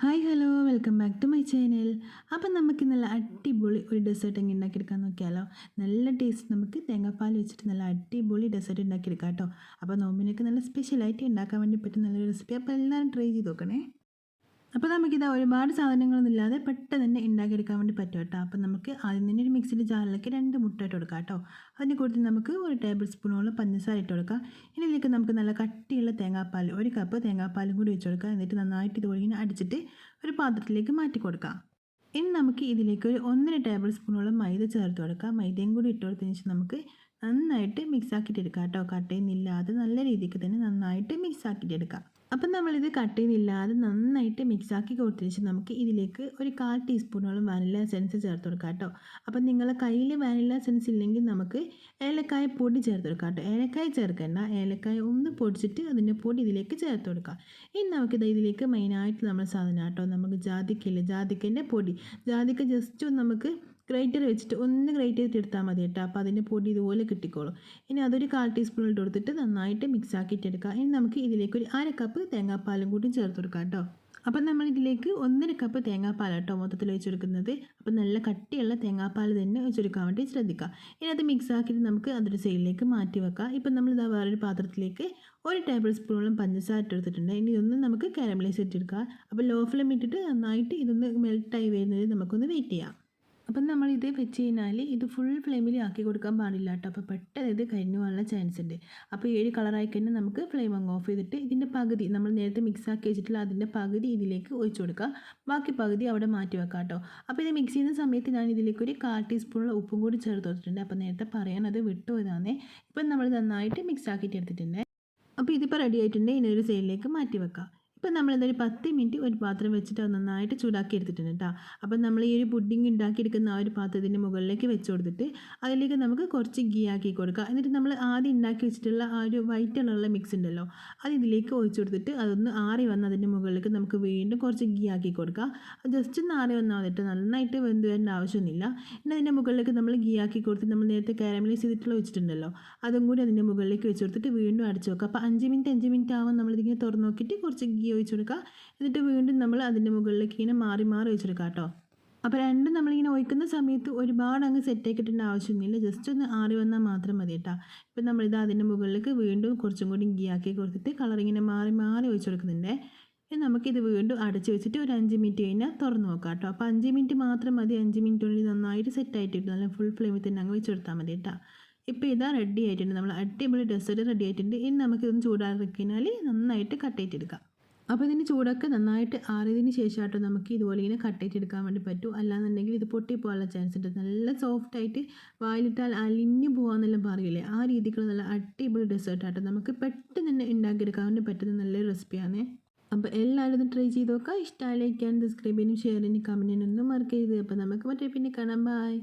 Hi hello welcome back to my channel. അപ്പം നമുക്ക് നല്ല അടിപൊളി ഒരു ഡെസേർട്ട് എങ്ങനെ ഉണ്ടാക്കിയെടുക്കാൻ നോക്കിയാലോ? നല്ല ടേസ്റ്റ് നമുക്ക് തേങ്ങാപ്പാൽ വെച്ചിട്ട് നല്ല അടിപൊളി ഡെസേർട്ട് ഉണ്ടാക്കിയെടുക്കാം കേട്ടോ. അപ്പോൾ നോമ്പിനൊക്കെ നല്ല സ്പെഷ്യലായിട്ട് ഉണ്ടാക്കാൻ വേണ്ടി പറ്റുന്ന നല്ലൊരു റെസിപ്പി അപ്പോൾ എല്ലാവരും ട്രൈ ചെയ്ത് നോക്കണേ. അപ്പോൾ നമുക്കിത് ഒരുപാട് സാധനങ്ങളൊന്നും ഇല്ലാതെ പെട്ടെന്ന് തന്നെ ഉണ്ടാക്കിയെടുക്കാൻ വേണ്ടി പറ്റും കേട്ടോ. അപ്പോൾ നമുക്ക് ആദ്യം തന്നെ ഒരു മിക്സിന്റെ ജാറിലേക്ക് രണ്ട് മുട്ട ഇട്ട് കൊടുക്കാം കേട്ടോ. അതിന് കൂടുതൽ നമുക്ക് ഒരു ടേബിൾ സ്പൂണോളം പഞ്ചസാര ഇട്ട് കൊടുക്കാം. ഇതിലേക്ക് നമുക്ക് നല്ല കട്ടിയുള്ള തേങ്ങാപ്പാൽ ഒരു കപ്പ് തേങ്ങാപ്പാലും കൂടി വെച്ച് കൊടുക്കാം. എന്നിട്ട് നന്നായിട്ട് ഇത് ഒഴിങ്ങനെ അടിച്ചിട്ട് ഒരു പാത്രത്തിലേക്ക് മാറ്റി കൊടുക്കാം. ഇനി നമുക്ക് ഇതിലേക്ക് ഒരു ഒന്നര ടേബിൾ സ്പൂണോളം മൈദ ചേർത്ത് കൊടുക്കാം. മൈദയും കൂടി ഇട്ട് കൊടുത്തതിന് ശേഷം നമുക്ക് നന്നായിട്ട് മിക്സ് ആക്കിയിട്ട് എടുക്കാം കേട്ടോ. കട്ടയൊന്നുമില്ലാതെ നല്ല രീതിക്ക് തന്നെ നന്നായിട്ട് മിക്സ് ആക്കിയിട്ട് എടുക്കാം. അപ്പം നമ്മളിത് കട്ട് കട്ടയൊന്നുമില്ലാതെ നന്നായിട്ട് മിക്സാക്കി കൊടുത്തതിന് ശേഷം നമുക്ക് ഇതിലേക്ക് ഒരു കാൽ ടീസ്പൂണോളം വാനില എസൻസ് ചേർത്ത് കൊടുക്കാം കേട്ടോ. അപ്പം നിങ്ങളെ കയ്യിൽ വാനില എസൻസ് ഇല്ലെങ്കിൽ നമുക്ക് ഏലക്കായ പൊടി ചേർത്ത് കൊടുക്കാം കേട്ടോ. ഏലക്കായ ചേർക്കേണ്ട. ഏലക്കായ ഒന്ന് പൊടിച്ചിട്ട് അതിന്റെ പൊടി ഇതിലേക്ക് ചേർത്ത് കൊടുക്കാം. ഇനി നമുക്കിത് ഇതിലേക്ക് മെയിനായിട്ട് നമ്മൾ സാധനം കേട്ടോ. നമുക്ക് ജാതിക്കയില്ല ജാതിക്കന്റെ പൊടി. ജാതിക്ക ജസ്റ്റ് നമുക്ക് ഗ്രൈറ്റർ വെച്ചിട്ട് ഒന്ന് ഗ്രേറ്റ് ചെയ്തിട്ട് എടുത്താൽ മതി കേട്ടോ. അപ്പോൾ അതിന്റെ പൊടി ഇതുപോലെ കിട്ടിക്കോളും. ഇനി അതൊരു കാൽ ടീസ്പൂൺ ഇട്ട് കൊടുത്തിട്ട് നന്നായിട്ട് മിക്സ് ആക്കിയിട്ട് എടുക്കാം ഇനി നമുക്ക് ഇതിലേക്ക് ഒരു അര കപ്പ് തേങ്ങാപ്പാലും കൂടി ചേർത്ത് കൊടുക്കാം കേട്ടോ. അപ്പം നമ്മൾ ഇതിലേക്ക് ഒന്നര കപ്പ് തേങ്ങാപ്പാൽ കേട്ടോ മൊത്തത്തിൽ വെച്ച് കൊടുക്കുന്നത് അപ്പം നല്ല കട്ടിയുള്ള തേങ്ങാപ്പാൽ തന്നെ വെച്ചെടുക്കാൻ വേണ്ടി ശ്രദ്ധിക്കുക ഇനി അത് മിക്സ് ആക്കിയിട്ട് നമുക്ക് അതൊരു സൈഡിലേക്ക് മാറ്റി വെക്കാം. ഇപ്പം നമ്മൾ ഇതാ വേറൊരു പാത്രത്തിലേക്ക് ഒരു ടേബിൾ സ്പൂണോളം പഞ്ചസാര ഇട്ടെടുത്തിട്ടുണ്ട് ഇനി ഇതൊന്ന് നമുക്ക് കാരമലൈസ് ഇട്ടെടുക്കുക അപ്പോൾ ലോ ഫ്ലെയിം ഇട്ടിട്ട് നന്നായിട്ട് ഇതൊന്ന് മെൽട്ടായി വരുന്നത് നമുക്കൊന്ന് വെയിറ്റ് ചെയ്യാം. അപ്പം നമ്മൾ ഇത് വെച്ച് കഴിഞ്ഞാൽ ഇത് ഫുൾ ഫ്ലെയിമിൽ ആക്കി കൊടുക്കാൻ പാടില്ല കേട്ടോ. അപ്പോൾ പെട്ടെന്ന് ഇത് കരിഞ്ഞു പോകാനുള്ള ചാൻസ് ഉണ്ട്. അപ്പോൾ ഏഴ് കളറായി കഴിഞ്ഞാൽ നമുക്ക് ഫ്ലെയിം അങ്ങ് ഓഫ് ചെയ്തിട്ട് ഇതിന്റെ പകുതി നമ്മൾ നേരത്തെ മിക്സ് ആക്കി വെച്ചിട്ടുള്ള അതിന്റെ പകുതി ഇതിലേക്ക് ഒഴിച്ചു കൊടുക്കുക ബാക്കി പകുതി അവിടെ മാറ്റി വെക്കാം കേട്ടോ. അപ്പോൾ ഇത് മിക്സ് ചെയ്യുന്ന സമയത്ത് ഞാൻ ഇതിലേക്ക് ഒരു കാൽ ടീസ്പൂണുള്ള ഉപ്പും കൂടി ചേർത്ത് വെച്ചിട്ടുണ്ട് അപ്പോൾ നേരത്തെ പറയാൻ അത് വിട്ടു വിട്ടുപോയതാണേ ഇപ്പം നമ്മൾ നന്നായിട്ട് മിക്സ് ആക്കിയിട്ട് എടുത്തിട്ടുണ്ട്. അപ്പോൾ ഇതിപ്പോൾ റെഡി ആയിട്ടുണ്ട്. ഇനി ഒരു സൈഡിലേക്ക് മാറ്റി വെക്കാം. ഇപ്പം നമ്മൾ ഒരു പത്ത് മിനിറ്റ് ഒരു പാത്രം വെച്ചിട്ട് അത് നന്നായിട്ട് ചൂടാക്കി എടുത്തിട്ടുണ്ട് കേട്ടോ. അപ്പം നമ്മൾ ഈ ഒരു പുഡിങ് ഉണ്ടാക്കിയെടുക്കുന്ന ആ ഒരു പാത്രത്തിന്റെ മുകളിലേക്ക് വെച്ച് കൊടുത്തിട്ട് അതിലേക്ക് നമുക്ക് കുറച്ച് ഗീ ആക്കി കൊടുക്കുക എന്നിട്ട് നമ്മൾ ആദ്യം ഉണ്ടാക്കി വെച്ചിട്ടുള്ള ആ ഒരു വൈറ്റ് കളറുള്ള മിക്സ് ഉണ്ടല്ലോ അത് ഇതിലേക്ക് ഒഴിച്ചു കൊടുത്തിട്ട് അതൊന്ന് ആറി വന്ന് അതിന്റെ മുകളിലേക്ക് നമുക്ക് വീണ്ടും കുറച്ച് ഗീ ആക്കി കൊടുക്കുക ജസ്റ്റ് ഒന്ന് ആറി വന്നാൽ മതിട്ട് നന്നായിട്ട് വെന്ത് വരേണ്ട ആവശ്യമൊന്നുമില്ല. പിന്നെ അതിന്റെ മുകളിലേക്ക് നമ്മൾ ഗീ ആക്കി കൊടുത്ത് നമ്മൾ നേരത്തെ കാരമലൈസ് ചെയ്തിട്ടുള്ള വെച്ചിട്ടുണ്ടല്ലോ അതും കൂടി അതിന്റെ മുകളിലേക്ക് വെച്ച് കൊടുത്തിട്ട് വീണ്ടും അടച്ചു വെക്കുക അപ്പോൾ അഞ്ച് മിനിറ്റ് അഞ്ച് മിനിറ്റ് ആകുമ്പോൾ നമ്മളിതിങ്ങനെ തുറന്നു നോക്കിയിട്ട് കുറച്ച് ഗീ ഒഴിച്ചു കൊടുക്കുക എന്നിട്ട് വീണ്ടും നമ്മൾ അതിന്റെ മുകളിലേക്ക് ഇങ്ങനെ മാറി മാറി ഒഴിച്ചെടുക്കുക കേട്ടോ അപ്പോൾ രണ്ടും നമ്മളിങ്ങനെ ഒഴിക്കുന്ന സമയത്ത് ഒരുപാട് അങ്ങ് സെറ്റ് ആക്കിയിട്ടേണ്ട ആവശ്യമൊന്നുമില്ല. ജസ്റ്റ് ഒന്ന് ആറി വന്നാൽ മാത്രം മതി കേട്ടോ. ഇപ്പം നമ്മളിത് അതിന്റെ മുകളിലേക്ക് വീണ്ടും കുറച്ചും കൂടി ഗീ ആക്കി കൊടുത്തിട്ട് കളർ ഇങ്ങനെ മാറി മാറി ഒഴിച്ചു കൊടുക്കുന്നുണ്ട്. നമുക്കിത് വീണ്ടും അടച്ച് വെച്ചിട്ട് ഒരു അഞ്ച് മിനിറ്റ് കഴിഞ്ഞാൽ തുറന്ന് നോക്കാം കേട്ടോ. അപ്പോൾ അഞ്ച് മിനിറ്റ് മാത്രം മതി. അഞ്ച് മിനിറ്റിനുള്ളിൽ നന്നായിട്ട് സെറ്റ് ആയിട്ട് കിട്ടും നല്ല ഫുൾ ഫ്ലെയിമിൽ തന്നെ അങ്ങ് വെച്ച് കൊടുത്താൽ മതി കേട്ടോ. ഇപ്പോൾ ഇതാ റെഡി ആയിട്ടുണ്ട്. നമ്മൾ അടിപൊളി ഡെസേർട്ട് റെഡി ആയിട്ടുണ്ട്. ഇനി നമുക്കിതൊന്ന് ചൂടാക്കി കഴിഞ്ഞാൽ നന്നായിട്ട് കട്ട് ചെയ്തെടുക്കാം അപ്പോൾ ഇതിന് ചൂടൊക്കെ നന്നായിട്ട് ആറിയതിന് ശേഷമായിട്ട് നമുക്ക് ഇതുപോലെ ഇങ്ങനെ കട്ട് ചെയ്തെടുക്കാൻ വേണ്ടി പറ്റും. അല്ലാന്നുണ്ടെങ്കിൽ ഇത് പൊട്ടിപ്പോകാനുള്ള ചാൻസ് ഉണ്ട്. നല്ല സോഫ്റ്റ് ആയിട്ട് വായിലിട്ടാൽ അലിഞ്ഞു പോകാമെന്നെല്ലാം പറയില്ലേ? ആ രീതിക്കുള്ള നല്ല അടിപൊളി ഡെസേർട്ടായിട്ട് നമുക്ക് പെട്ടെന്ന് തന്നെ ഉണ്ടാക്കിയെടുക്കാൻ വേണ്ടി പറ്റുന്ന നല്ലൊരു റെസിപ്പിയാണ് അപ്പോൾ എല്ലാവരും ഒന്ന് ട്രൈ ചെയ്ത് നോക്കുക. ഇഷ്ടമായി ലൈക്ക് ചെയ്യാൻ സബ്സ്ക്രൈബ് ചെയ്യാനും ഷെയർ ചെയ്യാനും കമന്റ് ചെയ്യാനൊന്നും മറക്കരുത്. അപ്പോൾ നമുക്ക് മറ്റേ പിന്നെ കാണാം. ബൈ